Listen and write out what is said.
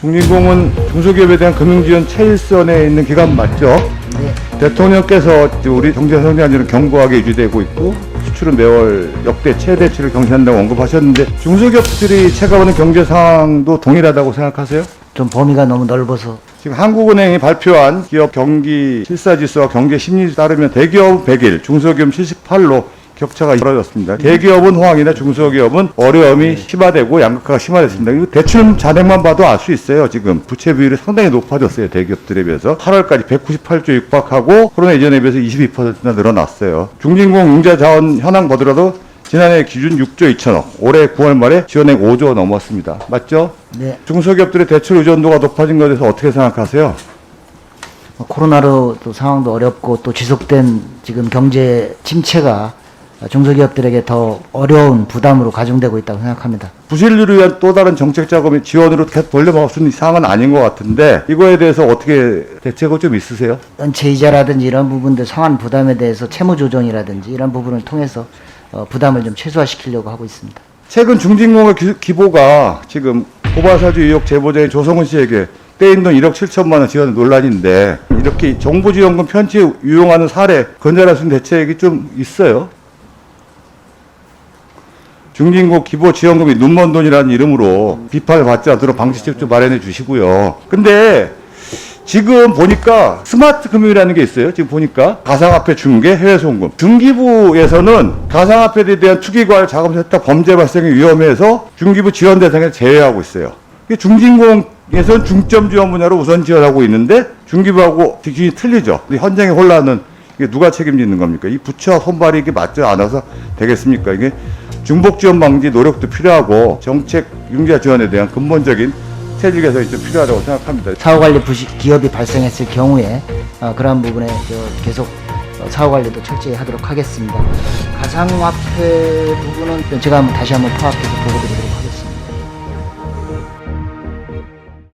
중진공은 중소기업에 대한 금융지원 최일선에 있는 기관 맞죠? 네. 대통령께서 우리 경제 성장률은 견고하게 유지되고 있고 수출은 매월 역대 최대치를 경신한다고 언급하셨는데 중소기업들이 체감하는 경제 상황도 동일하다고 생각하세요? 좀 범위가 너무 넓어서 지금 한국은행이 발표한 기업 경기 실사지수와 경제 심리에 따르면 대기업 100일, 중소기업 78로 격차가 벌어졌습니다. 대기업은 호황이나 중소기업은 어려움이 심화되고 양극화가 심화됐습니다. 이거 대출 잔액만 봐도 알 수 있어요. 지금 부채 비율이 상당히 높아졌어요. 대기업들에 비해서 8월까지 198조 육박하고 코로나 이전에 비해서 22%나 늘어났어요. 중진공 융자 자원 현황 보더라도 지난해 기준 6조 2천억, 올해 9월 말에 지원액 5조 넘었습니다. 맞죠? 네. 중소기업들의 대출 의존도가 높아진 것에 대해서 어떻게 생각하세요? 뭐 코로나로 또 상황도 어렵고 또 지속된 지금 경제 침체가 중소기업들에게 더 어려운 부담으로 가중되고 있다고 생각합니다. 부실률을 위한 또 다른 정책 자금의 지원으로 계속 돌려막을 수 있는 상황은 아닌 것 같은데 이거에 대해서 어떻게 대책은 좀 있으세요? 연체 이자라든지 이런 부분들 상환 부담에 대해서 채무 조정이라든지 이런 부분을 통해서 어, 부담을 좀 최소화시키려고 하고 있습니다. 최근 중진공의 기- 기보가 지금 고발사주 의혹 제보자인 조성은 씨에게 떼인 돈 1억 7천만 원 지원 논란인데 이렇게 정부지원금 편취에 유용하는 사례 건전할 수 있는 대책이 좀 있어요? 중진공 기보 지원금이 눈먼 돈이라는 이름으로 비판을 받지 않도록 방지책 좀 마련해 주시고요. 근데 지금 보니까 스마트 금융이라는 게 있어요. 지금 보니까 가상화폐 중개, 해외 송금. 중기부에서는 가상화폐에 대한 투기과열 자금 세탁 범죄 발생이 위험해서 중기부 지원 대상에 제외하고 있어요. 중진공에서는 중점 지원 분야로 우선 지원하고 있는데 중기부하고 기준이 틀리죠. 현장의 혼란은 이게 누가 책임지는 겁니까? 이 부처 손발이 이게 맞지 않아서 되겠습니까? 이게 중복 지원 방지 노력도 필요하고 정책 융자 지원에 대한 근본적인 체질 개선이 좀 필요하다고 생각합니다. 사후관리 부실 기업이 발생했을 경우에 어, 그러한 부분에 저 계속 어, 사후관리도 철저히 하도록 하겠습니다. 가상화폐 부분은 제가 다시 한번 파악해서 보고 드리도록